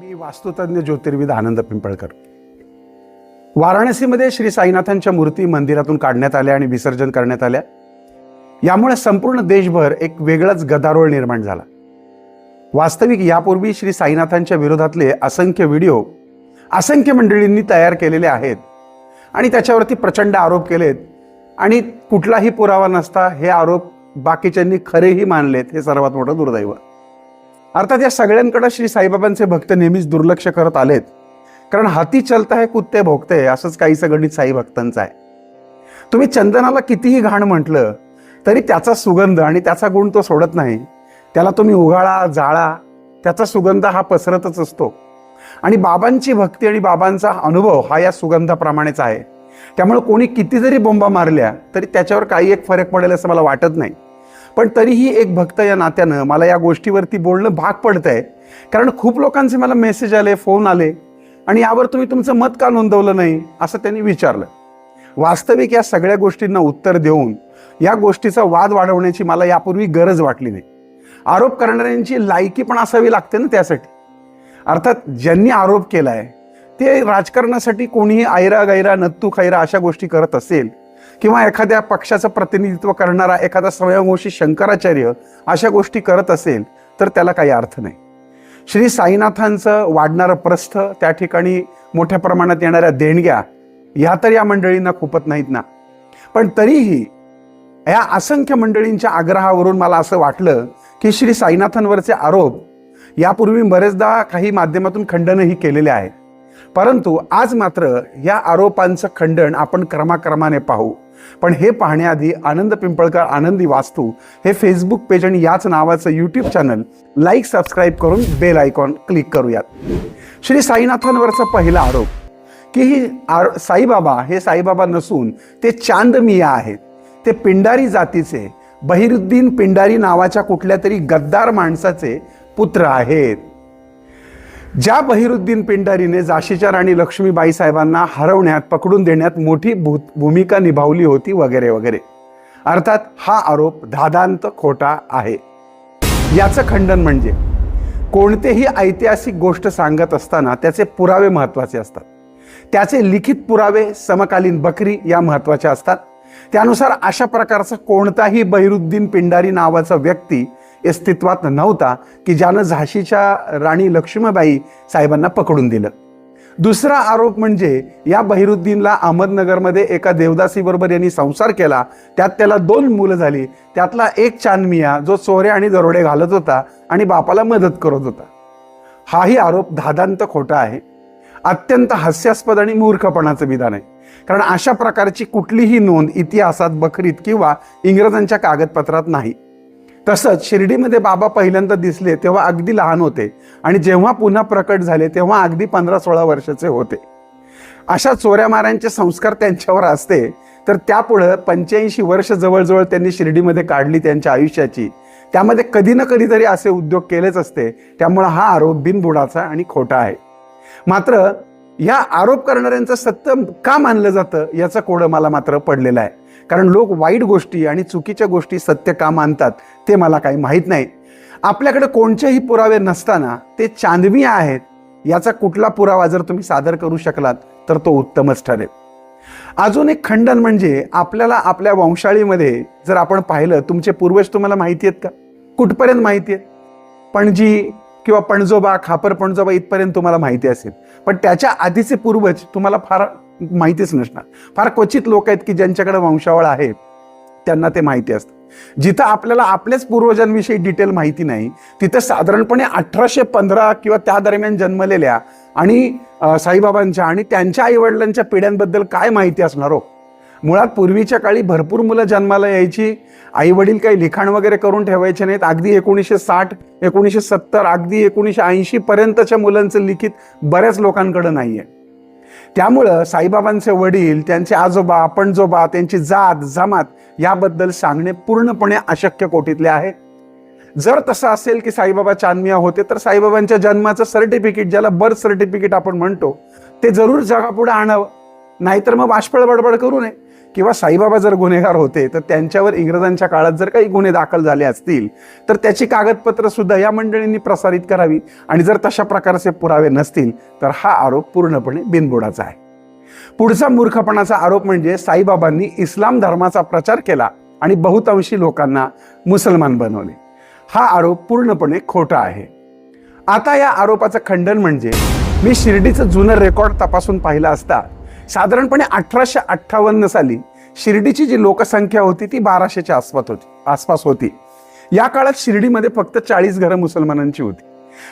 मी वास्तुतज्ञ ज्योतिर्विद आनंद पिंपळकर. वाराणसीमध्ये श्री साईनाथांच्या मूर्ती मंदिरातून काढण्यात आल्या आणि विसर्जन करण्यात आल्या. यामुळे संपूर्ण देशभर एक वेगळाच गदारोळ निर्माण झाला. वास्तविक यापूर्वी श्री साईनाथांच्या विरोधातले असंख्य व्हिडिओ असंख्य मंडळींनी तयार केलेले आहेत आणि त्याच्यावरती प्रचंड आरोप केलेत आणि कुठलाही पुरावा नसता हे आरोप बाकीच्यांनी खरेही मानलेत हे सर्वात मोठं दुर्दैव. अर्थात या सगळ्यांकडे श्री साईबाबांचे भक्त नेहमीच दुर्लक्ष करत आलेत. कारण हाती चलता है कुत्ते भोगते असंच काहीसं गणित साई भक्तांचं आहे. तुम्ही चंदनाला कितीही घाण म्हटलं तरी त्याचा सुगंध आणि त्याचा गुण तो सोडत नाही. त्याला तुम्ही उघाळा जाळा त्याचा सुगंध हा पसरतच असतो. आणि बाबांची भक्ती आणि बाबांचा अनुभव हा या सुगंधाप्रमाणेच आहे. त्यामुळे कोणी किती जरी बोंबा मारल्या तरी त्याच्यावर काही एक फरक पडेल असं मला वाटत नाही. पण तरीही एक भक्त या नात्यानं मला या गोष्टीवरती बोलणं भाग पडतंय. कारण खूप लोकांचे मला मेसेज आले फोन आले आणि यावर तुम्ही तुमचं मत का नोंदवलं नाही असं त्यांनी विचारलं. वास्तविक या सगळ्या गोष्टींना उत्तर देऊन या गोष्टीचा वाद वाढवण्याची मला यापूर्वी गरज वाटली नाही. आरोप करणाऱ्यांची लायकी पण असावी लागते ना त्यासाठी. अर्थात ज्यांनी आरोप केला आहे ते राजकारणासाठी कोणीही आयरा गैरा नत्तू खैरा अशा गोष्टी करत असेल किंवा एखाद्या पक्षाचं प्रतिनिधित्व करणारा एखादा स्वयंघोषी शंकराचार्य अशा गोष्टी करत असेल तर त्याला काही अर्थ नाही. श्री साईनाथांचं वाढणारं प्रस्थ त्या ठिकाणी मोठ्या प्रमाणात येणाऱ्या देणग्या ह्या तर या मंडळींना खुपत नाहीत ना. पण तरीही या असंख्य मंडळींच्या आग्रहावरून मला असं वाटलं की श्री साईनाथांवरचे आरोप यापूर्वी बरेचदा काही माध्यमातून खंडनही केलेले आहे परंतु आज मात्र या आरोपांचं खंडन आपण क्रमाक्रमाने पाहू. पण हे पाहण्याआधी आनंद पिंपळकर आनंदी वास्तू हे फेसबुक पेज आणि याच नावाचं यूट्यूब चॅनल लाईक सबस्क्राईब करून बेल आयकॉन क्लिक करूयात. श्री साईनाथांवरचा पहिला आरोप की ही आर साईबाबा हे साईबाबा नसून ते चांद मिया आहेत. ते पिंडारी जातीचे बहिरुद्दीन पिंडारी नावाच्या कुठल्या तरी गद्दार माणसाचे पुत्र आहेत. ज्या बहिरुद्दीन पिंडारीने झाशीच्या राणी लक्ष्मीबाई साहेबांना हरवण्यात पकडून देण्यात मोठी भूत भूमिका निभावली होती वगैरे वगैरे. अर्थात हा आरोप धादांत खोटा आहे. याचं खंडन म्हणजे कोणतेही ऐतिहासिक गोष्ट सांगत असताना त्याचे पुरावे महत्त्वाचे असतात. त्याचे लिखित पुरावे समकालीन बकरी या महत्त्वाच्या असतात. त्यानुसार अशा प्रकारचा कोणताही बहिरुद्दीन पिंडारी नावाचा व्यक्ती अस्तित्वात नव्हता की ज्यानं झाशीच्या राणी लक्ष्मीबाई साहेबांना पकडून दिलं. दुसरा आरोप म्हणजे या बहिरुद्दीनला अहमदनगरमध्ये एका देवदासीबरोबर यांनी संसार केला त्यात त्याला दोन मुलं झाली. त्यातला एक चांदमिया जो चोरे आणि दरोडे घालत होता आणि बापाला मदत करत होता. हाही आरोप धादांत खोटा आहे. अत्यंत हास्यास्पद आणि मूर्खपणाचं विधान आहे. कारण अशा प्रकारची कुठलीही नोंद इतिहासात बखरीत किंवा इंग्रजांच्या कागदपत्रात नाही. तसंच शिर्डीमध्ये बाबा पहिल्यांदा दिसले तेव्हा अगदी लहान होते आणि जेव्हा पुन्हा प्रकट झाले तेव्हा अगदी पंधरा सोळा वर्षाचे होते. अशा चोऱ्यामाऱ्यांचे संस्कार त्यांच्यावर असते तर त्यापुढं पंच्याऐंशी वर्ष जवळजवळ त्यांनी शिर्डीमध्ये काढली त्यांच्या आयुष्याची. त्यामध्ये कधी ना कधीतरी असे उद्योग केलेच असते त्यामुळं हा आरोप बिनबुडाचा आणि खोटा आहे. मात्र या आरोप करणाऱ्यांचं सत्य का मानलं जातं याचं कोडं मला मात्र पडलेलं आहे. कारण लोक वाईट गोष्टी आणि चुकीच्या गोष्टी सत्य का मानतात ते मला काही माहीत नाही. आपल्याकडे कोणतेही पुरावे नसताना ते चांदवी आहेत याचा कुठला पुरावा जर तुम्ही सादर करू शकलात तर तो उत्तमच ठरेल. अजून एक खंडन म्हणजे आपल्याला आपल्या वंशाळीमध्ये जर आपण पाहिलं तुमचे पूर्वज तुम्हाला माहिती आहेत का? कुठपर्यंत माहिती आहेत? पणजी किंवा पणजोबा खापर पणजोबा इथपर्यंत तुम्हाला माहिती असेल. पण त्याच्या आधीचे पूर्वज तुम्हाला फार माहितीच नसणार. फार क्वचित लोक आहेत की ज्यांच्याकडे वंशावळ आहे त्यांना ते माहिती असतं. जिथं आपल्याला आपल्याच पूर्वजांविषयी डिटेल माहिती नाही तिथं साधारणपणे अठराशे पंधरा किंवा त्या दरम्यान जन्मलेल्या आणि साईबाबांच्या आणि त्यांच्या आईवडिलांच्या पिढ्यांबद्दल काय माहिती असणार हो? मुळात पूर्वीच्या काळी भरपूर मुलं जन्माला यायची आई वडील काही लिखाण वगैरे करून ठेवायचे नाहीत. अगदी एकोणीसशे साठ एकोणीसशे सत्तर अगदी एकोणीसशे ऐंशी पर्यंतच्या मुलांचं लिखित बऱ्याच लोकांकडे नाही आहे त्यामुळं साईबाबांचे वडील त्यांचे आजोबा पणजोबा त्यांची जात जमात याबद्दल सांगणे पूर्णपणे अशक्य कोटीतले आहे. जर तसं असेल की साईबाबा चांदमिया होते तर साईबाबांच्या जन्माचं सर्टिफिकेट ज्याला बर्थ सर्टिफिकेट आपण म्हणतो ते जरूर जगापुढे आणावं. नाहीतर मग बाष्पळ बडबड करू नये. किंवा साईबाबा जर गुन्हेगार होते तर त्यांच्यावर इंग्रजांच्या काळात जर काही गुन्हे दाखल झाले असतील तर त्याची कागदपत्र सुद्धा या मंडळींनी प्रसारित करावी. आणि जर तशा प्रकारचे पुरावे नसतील तर हा आरोप पूर्णपणे बिनबुडाचा आहे. पुढचा मूर्खपणाचा आरोप म्हणजे साईबाबांनी इस्लाम धर्माचा प्रचार केला आणि बहुतांशी लोकांना मुसलमान बनवले. हा आरोप पूर्णपणे खोटा आहे. आता या आरोपाचं खंडन म्हणजे मी शिर्डीचं जुनं रेकॉर्ड तपासून पाहिलं असता साधारणपणे अठराशे अठ्ठावन्न साली शिर्डीची जी लोकसंख्या होती ती बाराशेच्या आसपास होती आसपास होती. या काळात शिर्डीमध्ये फक्त चाळीस घरं मुसलमानांची होती.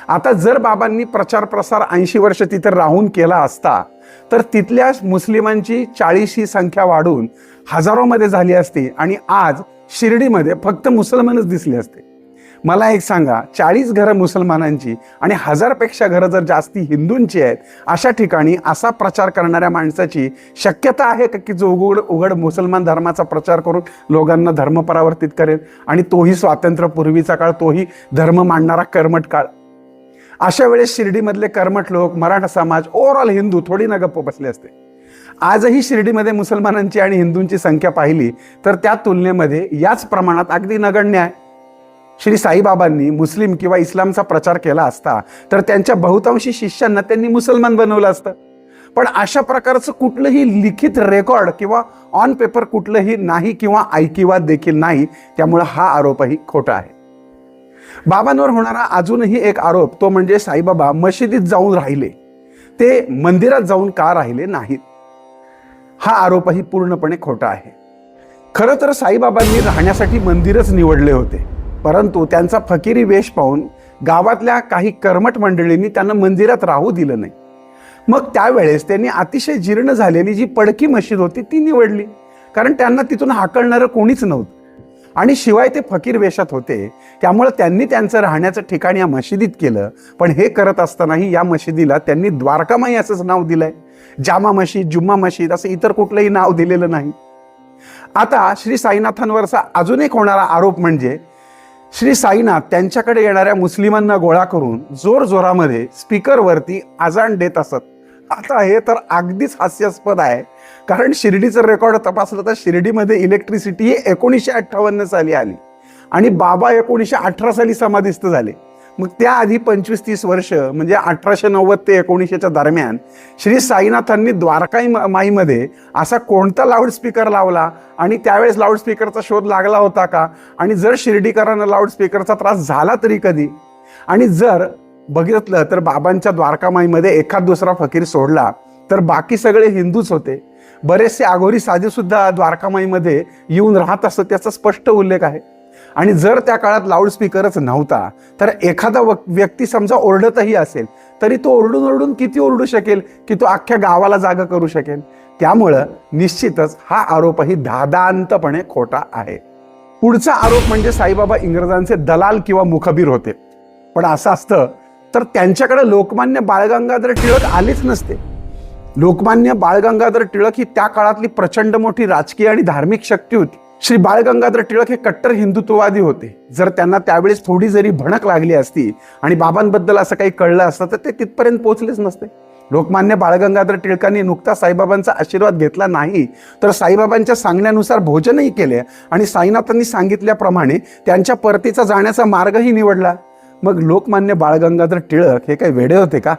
आता जर बाबांनी प्रचार प्रसार ऐंशी वर्ष तिथे राहून केला असता तर तिथल्या मुस्लिमांची चाळीस ही संख्या वाढून हजारोमध्ये झाली असती आणि आज शिर्डीमध्ये फक्त मुसलमानच दिसले असते. मला एक सांगा चाळीस घरं मुसलमानांची आणि हजारपेक्षा घरं जर जास्ती हिंदूंची आहेत अशा ठिकाणी असा प्रचार करणाऱ्या माणसाची शक्यता आहे का की जो उघड उघड मुसलमान धर्माचा प्रचार करून लोकांना धर्म परावर्तित करेल आणि तोही स्वातंत्र्यपूर्वीचा काळ तोही धर्म मांडणारा कर्मट काळ? अशा वेळेस शिर्डीमधले कर्मट लोक मराठा समाज ओव्हरऑल हिंदू थोडी ना गप्प बसले असते. आजही शिर्डीमध्ये मुसलमानांची आणि हिंदूंची संख्या पाहिली तर त्या तुलनेमध्ये याच प्रमाणात अगदी नगण्य आहे. श्री साईबाबांनी मुस्लिम किंवा इस्लामचा प्रचार केला असता तर त्यांच्या बहुतांशी शिष्यांना त्यांनी मुसलमान बनवलं असतं. पण अशा प्रकारचं कुठलंही लिखित रेकॉर्ड किंवा ऑन पेपर कुठलंही नाही किंवा ऐकिवाद देखील नाही त्यामुळं हा आरोपही खोटा आहे. बाबांवर होणारा अजूनही एक आरोप तो म्हणजे साईबाबा मशिदीत जाऊन राहिले. ते मंदिरात जाऊन का राहिले नाहीत? हा आरोपही पूर्णपणे खोटा आहे. खरं तर साईबाबांनी राहण्यासाठी मंदिरच निवडले होते. परंतु त्यांचा फकिरी वेश पाहून गावातल्या काही कर्मट मंडळींनी त्यांना मंदिरात राहू दिलं नाही. मग त्यावेळेस त्यांनी अतिशय जीर्ण झालेली जी पडकी मशीद होती ती निवडली. कारण त्यांना तिथून हाकलणारं कोणीच नव्हतं. आणि शिवाय ते फकीर वेशात होते त्यामुळे त्यांनी त्यांचं राहण्याचं ठिकाण या मशिदीत केलं. पण हे करत असतानाही या मशिदीला त्यांनी द्वारकामाई असंच नाव दिलंय. जामा मशीद जुम्मा मशीद असं इतर कुठलंही नाव दिलेलं नाही. आता श्री साईनाथांवरचा अजून एक होणारा आरोप म्हणजे श्री साईनाथ त्यांच्याकडे येणाऱ्या मुस्लिमांना गोळा करून जोर जोरामध्ये स्पीकरवरती आजाण देत असत. आता हे तर अगदीच हास्यास्पद आहे. कारण शिर्डीचं रेकॉर्ड तपासलं तर शिर्डीमध्ये इलेक्ट्रिसिटी एकोणीसशे अठ्ठावन्न साली आली. आणि बाबा एकोणीसशे अठरा साली समाधिस्थ झाले. मग त्याआधी पंचवीस तीस वर्ष म्हणजे अठराशे नव्वद ते एकोणीसशेच्या दरम्यान श्री साईनाथांनी द्वारकाई माईमध्ये असा कोणता लाऊडस्पीकर लावला? आणि त्यावेळेस लाऊडस्पीकरचा शोध लागला होता का? आणि जर शिर्डीकरांना लाऊडस्पीकरचा त्रास झाला तरी कधी? आणि जर बघितलं तर बाबांच्या द्वारकामाईमध्ये एखाद दुसरा फकीर सोडला तर बाकी सगळे हिंदूच होते. बरेचसे आघोरी साधेसुद्धा द्वारकामाईमध्ये येऊन राहत असत त्याचा स्पष्ट उल्लेख आहे. आणि जर त्या काळात लाऊडस्पीकरच नव्हता तर एखादा व्यक्ती समजा ओरडतही असेल तरी तो ओरडून ओरडून किती ओरडू शकेल की तो अख्ख्या गावाला जागा करू शकेल? त्यामुळं निश्चितच हा आरोपही धादांतपणे खोटा आहे. पुढचा आरोप म्हणजे साईबाबा इंग्रजांचे दलाल किंवा मुखबीर होते. पण असं असतं तर त्यांच्याकडे लोकमान्य बाळगंगाधर टिळक आलेच नसते. लोकमान्य बाळगंगाधर टिळक ही त्या काळातली प्रचंड मोठी राजकीय आणि धार्मिक शक्ती होती. श्री बाळगंगाधर टिळक हे कट्टर हिंदुत्ववादी होते. जर त्यांना त्यावेळेस थोडी जरी भणक लागली असती आणि बाबांबद्दल असं काही कळलं असतं तर ते तिथपर्यंत पोहोचलेच नसते. लोकमान्य बाळगंगाधर टिळकांनी नुकता साईबाबांचा आशीर्वाद घेतला नाही तर साईबाबांच्या सांगण्यानुसार भोजनही केले आणि साईनाथांनी सांगितल्याप्रमाणे त्यांच्या परतीचा जाण्याचा मार्गही निवडला. मग लोकमान्य बाळगंगाधर टिळक हे काही वेडे होते का?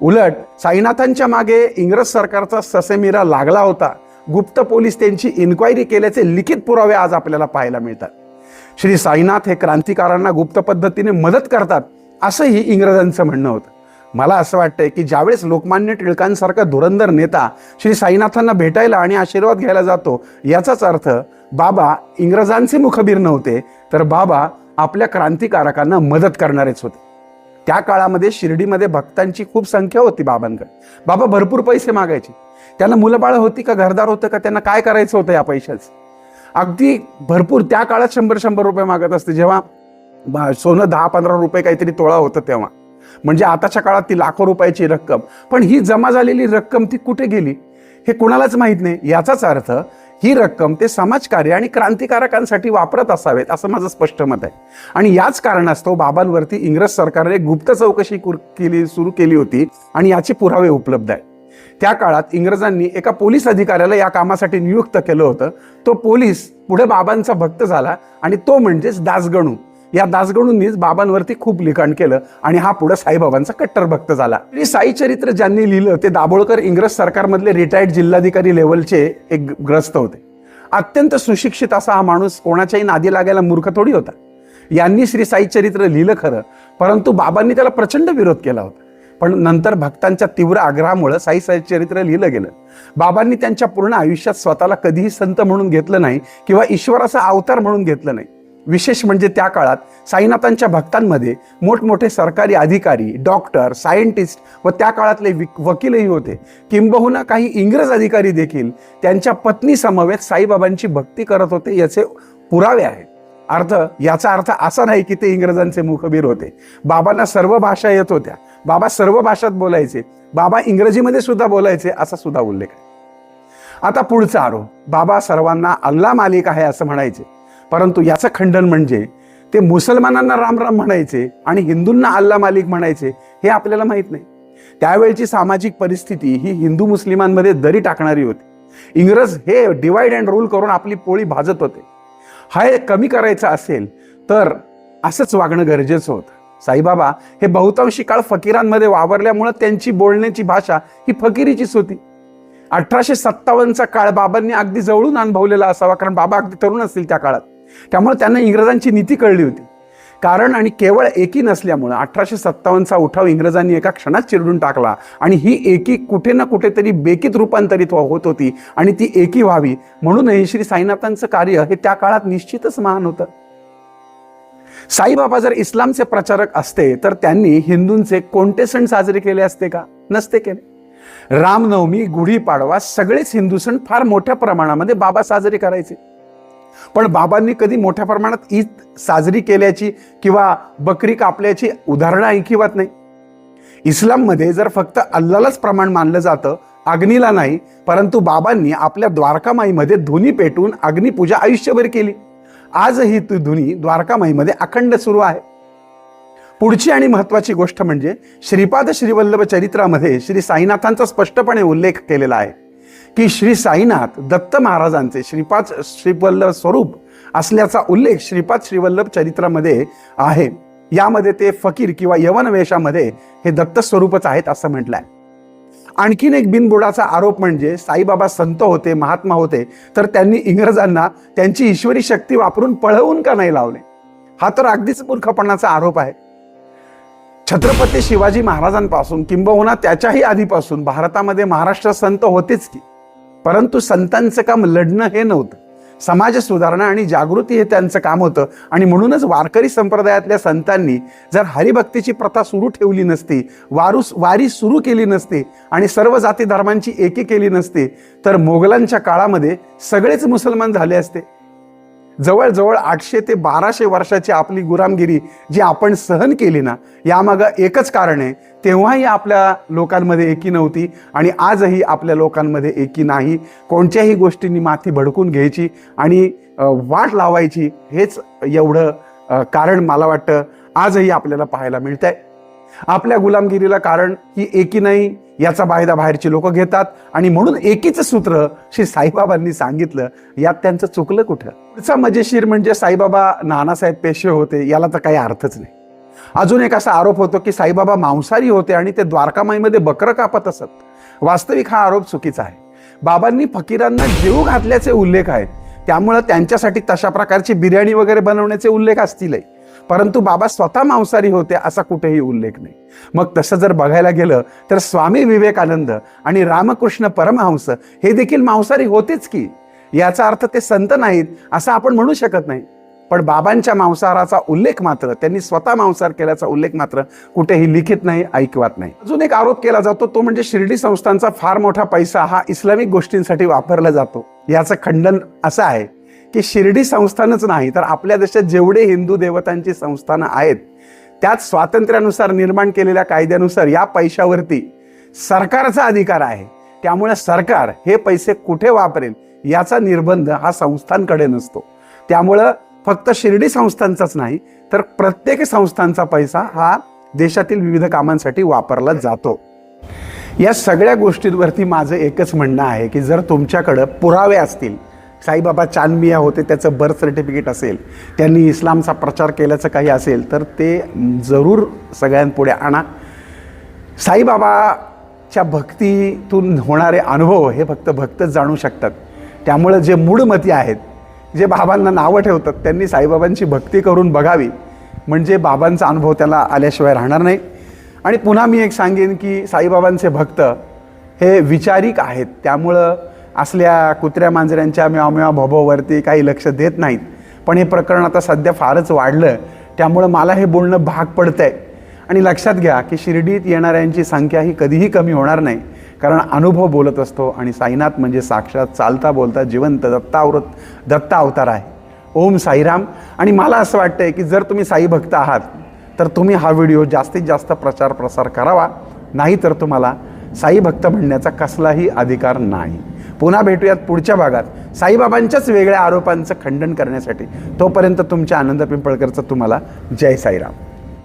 उलट साईनाथांच्या मागे इंग्रज सरकारचा ससेमिरा लागला होता. गुप्त पोलीस त्यांची इन्क्वायरी केल्याचे लिखित पुरावे आज आपल्याला पाहायला मिळतात. श्री साईनाथ हे क्रांतिकारांना गुप्त पद्धतीने मदत करतात असंही इंग्रजांचं म्हणणं होतं. मला असं वाटतंय की ज्यावेळेस लोकमान्य टिळकांसारखा धुरंधर नेता श्री साईनाथांना भेटायला आणि आशीर्वाद घ्यायला जातो याचाच अर्थ बाबा इंग्रजांचे मुखबीर नव्हते तर बाबा आपल्या क्रांतिकारकांना मदत करणारेच होते. त्या काळामध्ये शिर्डीमध्ये भक्तांची खूप संख्या होती बाबांकडे. बाबा भरपूर पैसे मागायचे. त्यांना मुलंबाळं होती का घरदार होतं का त्यांना काय करायचं होतं या पैशाचं? अगदी भरपूर त्या काळात शंभर शंभर रुपये मागत असते. जेव्हा सोनं दहा पंधरा रुपये काहीतरी तोळा होतं तेव्हा. म्हणजे आताच्या काळात ती लाखो रुपयाची रक्कम. पण ही जमा झालेली रक्कम ती कुठे गेली? हे कुणालाच माहीत नाही. याचाच अर्थ ही रक्कम ते समाजकार्य आणि क्रांतिकारकांसाठी वापरत असावेत असं माझं स्पष्ट मत आहे. आणि याच कारणास्तव बाबांवरती इंग्रज सरकारने गुप्त चौकशी केली सुरू केली होती आणि याचे पुरावे उपलब्ध आहेत. त्या काळात इंग्रजांनी एका पोलीस अधिकाऱ्याला या कामासाठी नियुक्त केलं होतं. तो पोलीस पुढे बाबांचा भक्त झाला आणि तो म्हणजेच दासगणू. या दासगणूंनीच बाबांवरती खूप लिखाण केलं आणि हा पुढे साईबाबांचा कट्टर भक्त झाला. श्री साई चरित्र ज्यांनी लिहिलं ते दाभोळकर इंग्रज सरकारमधले रिटायर्ड जिल्हाधिकारी लेवलचे एक ग्रस्त होते. अत्यंत सुशिक्षित असा हा माणूस कोणाच्याही नादी लागायला मूर्ख थोडी होता. यांनी श्री साई चरित्र लिहिलं खरं परंतु बाबांनी त्याला प्रचंड विरोध केला होता. पण नंतर भक्तांच्या तीव्र आग्रहामुळं साई साई चरित्र लिहिलं गेलं. बाबांनी त्यांच्या पूर्ण आयुष्यात स्वतःला कधीही संत म्हणून घेतलं नाही किंवा ईश्वराचा अवतार म्हणून घेतलं नाही. विशेष म्हणजे त्या काळात साईनाथांच्या भक्तांमध्ये मोठमोठे सरकारी अधिकारी डॉक्टर सायंटिस्ट व त्या काळातले विक- वकीलही होते. किंबहुना काही इंग्रज अधिकारी देखील त्यांच्या पत्नी समवेत साईबाबांची भक्ती करत होते याचे पुरावे आहेत. अर्थ याचा अर्थ असा नाही की ते इंग्रजांचे मुखबीर होते. बाबांना सर्व भाषा येत होत्या. बाबा सर्व भाषात बोलायचे बाबा इंग्रजीमध्ये सुद्धा बोलायचे असा सुद्धा उल्लेख आहे. आता पुढचा आरोप बाबा सर्वांना अल्ला मालिक आहे असं म्हणायचे. परंतु याचं खंडन म्हणजे ते मुसलमानांना राम राम म्हणायचे आणि हिंदूंना अल्ला मालिक म्हणायचे हे आपल्याला माहीत नाही. त्यावेळची सामाजिक परिस्थिती ही हिंदू मुस्लिमांमध्ये दरी टाकणारी होती. इंग्रज हे डिवाइड अँड रूल करून आपली पोळी भाजत होते. हा हे कमी करायचं असेल तर असंच वागणं गरजेचं होतं. साईबाबा हे बहुतांशी काळ फकीरांमध्ये वावरल्यामुळं त्यांची बोलण्याची भाषा ही फकिरीचीच होती. अठराशे सत्तावन्नचा काळ बाबांनी अगदी जवळून अनुभवलेला असावा कारण बाबा अगदी तरुण असतील त्या काळात. त्यामुळे त्यांना इंग्रजांची नीती कळली होती. कारण आणि केवळ एकी नसल्यामुळं अठराशे सत्तावन्नचा उठाव इंग्रजांनी एका क्षणात चिरडून टाकला आणि ही एकी कुठे ना कुठेतरी बेकीत रूपांतरित हो- होत होती आणि ती एकी व्हावी. म्हणूनही श्री साईनाथांचं कार्य हे त्या काळात निश्चितच महान होतं. साईबाबा जर इस्लामचे प्रचारक असते तर त्यांनी हिंदूंचे कोणते सण साजरे केले असते का? नसते केले. रामनवमी गुढीपाडवा सगळेच हिंदू सण फार मोठ्या प्रमाणामध्ये बाबा साजरे करायचे. पण बाबांनी कधी मोठ्या प्रमाणात ईद साजरी केल्याची किंवा बकरी कापल्याची उदाहरणं ऐकिवात नाही. इस्लाममध्ये जर फक्त अल्लालाच प्रमाण मानलं जातं अग्नीला नाही परंतु बाबांनी आपल्या द्वारकामाईमध्ये धुनी पेटून अग्निपूजा आयुष्यभर केली. आजही ती धुनी द्वारकामाईमध्ये अखंड सुरू आहे. पुढची आणि महत्वाची गोष्ट म्हणजे श्रीपाद श्रीवल्लभ चरित्रामध्ये श्री साईनाथांचा स्पष्टपणे उल्लेख केलेला आहे की श्री साईनाथ दत्त महाराजांचे श्रीपाद श्रीवल्लभ स्वरूप असल्याचा उल्लेख श्रीपाद श्रीवल्लभ चरित्रामध्ये आहे. यामध्ये ते फकीर किंवा यवन वेशामध्ये हे दत्त स्वरूपच आहेत असं म्हटलं आहे आणखीन एक बिनबुडाचा आरोप म्हणजे साईबाबा संत होते महात्मा होते तर त्यांनी इंग्रजांना त्यांची ईश्वरी शक्ती वापरून पळवून का नाही लावले? हा तर अगदीच मूर्खपणाचा आरोप आहे. छत्रपती शिवाजी महाराजांपासून किंबहुना त्याच्याही आधीपासून भारतामध्ये महाराष्ट्र संत होतेच की. परंतु संतांचं काम लढणं हे नव्हतं. समाज सुधारणा आणि जागृती हे त्यांचं काम होतं. आणि म्हणूनच वारकरी संप्रदायातल्या संतांनी जर हरिभक्तीची प्रथा सुरू ठेवली नसती वारूस वारी सुरू केली नसती आणि सर्व जाती धर्मांची एकी केली नसती तर मोगलांच्या काळामध्ये सगळेच मुसलमान झाले असते. जवळजवळ आठशे ते बाराशे वर्षाची आपली गुलामगिरी जी आपण सहन केली ना यामागं एकच कारण आहे तेव्हाही आपल्या लोकांमध्ये एकी नव्हती आणि आजही आपल्या लोकांमध्ये एकी नाही. कोणत्याही गोष्टींनी माथी भडकून घ्यायची आणि वाट लावायची हेच एवढं कारण मला वाटतं आजही आपल्याला पाहायला मिळत आहे आपल्या गुलामगिरीला कारण ही एकी नाही याचा फायदा बाहेरची लोक घेतात. आणि म्हणून एकीचं सूत्र श्री साईबाबांनी सांगितलं यात त्यांचं चुकलं कुठं? पुढचा मजेशीर म्हणजे साईबाबा नानासाहेब पेशवे होते याला तर काही अर्थच नाही. अजून एक असा आरोप होतो की साईबाबा मांसाहारी होते आणि ते द्वारकामाईमध्ये बकरं कापत असत. वास्तविक हा आरोप चुकीचा आहे. बाबांनी फकीरांना जीव घातल्याचे उल्लेख आहेत. त्यामुळं त्यांच्यासाठी तशा प्रकारची बिर्याणी वगैरे बनवण्याचे उल्लेख असतीलही. परंतु बाबा स्वतः मांसाहारी होते असा कुठेही उल्लेख नाही. मग तसं जर बघायला गेलं तर स्वामी विवेकानंद आणि रामकृष्ण परमहंस हे देखील मांसाहारी होतेच की? याचा अर्थ ते संत नाहीत असं आपण म्हणू शकत नाही. पण बाबांच्या मांसाहाराचा उल्लेख मात्र त्यांनी स्वतः मांसाहार केल्याचा उल्लेख मात्र कुठेही लिखित नाही ऐकवत नाही. अजून एक आरोप केला जातो तो म्हणजे शिर्डी संस्थांचा फार मोठा पैसा हा इस्लामिक गोष्टींसाठी वापरला जातो. याचं खंडन असं आहे. की शिर्डी संस्थानच नाही तर आपल्या देशात जेवढे हिंदू देवतांची संस्थानं आहेत त्यात स्वातंत्र्यानुसार निर्माण केलेल्या कायद्यानुसार या पैशावरती सरकारचा अधिकार आहे. त्यामुळे सरकार हे पैसे कुठे वापरेल याचा निर्बंध हा संस्थांकडे नसतो. त्यामुळं फक्त शिर्डी संस्थांचाच नाही तर प्रत्येक संस्थांचा पैसा हा देशातील विविध कामांसाठी वापरला जातो. या सगळ्या गोष्टींवरती माझं एकच म्हणणं आहे की जर तुमच्याकडं पुरावे असतील साईबाबा चांदमिया होते त्याचं बर्थ सर्टिफिकेट असेल त्यांनी इस्लामचा प्रचार केल्याचं काही असेल तर ते जरूर सगळ्यांपुढे आणा. साईबाबाच्या भक्तीतून होणारे अनुभव हे फक्त भक्तच जाणू शकतात. त्यामुळं जे मूढमती आहेत जे बाबांना नावं ठेवतात त्यांनी साईबाबांची भक्ती करून बघावी. म्हणजे बाबांचा अनुभव त्याला आल्याशिवाय राहणार नाही. आणि पुन्हा मी एक सांगेन की साईबाबांचे भक्त हे विचारिक आहेत. त्यामुळं असल्या कुत्र्या मांजऱ्यांच्या म्याव भोभोवरती काही लक्ष देत नाहीत. पण हे प्रकरण आता सध्या फारच वाढलं. त्यामुळं मला हे बोलणं भाग पडतं आहे आणि लक्षात घ्या की शिर्डीत येणाऱ्यांची संख्या ही कधीही कमी होणार नाही. कारण अनुभव बोलत असतो आणि साईनाथ म्हणजे साक्षात चालता बोलता जिवंत दत्तावृत दत्ता अवतार आहे. ओम साईराम. आणि मला असं वाटतं आहे की जर तुम्ही साई भक्त आहात तर तुम्ही हा व्हिडिओ जास्तीत जास्त प्रचार प्रसार करावा. नाही तर तुम्हाला साई भक्त म्हणण्याचा कसलाही अधिकार नाही. पुन्हा भेटूयात पुढच्या भागात. साईबाबांच्याच वेगळ्या आरोपांचं खंडन करण्यासाठी. तोपर्यंत तुमच्या आनंद पिंपळकरचं तुम्हाला जय साईराम.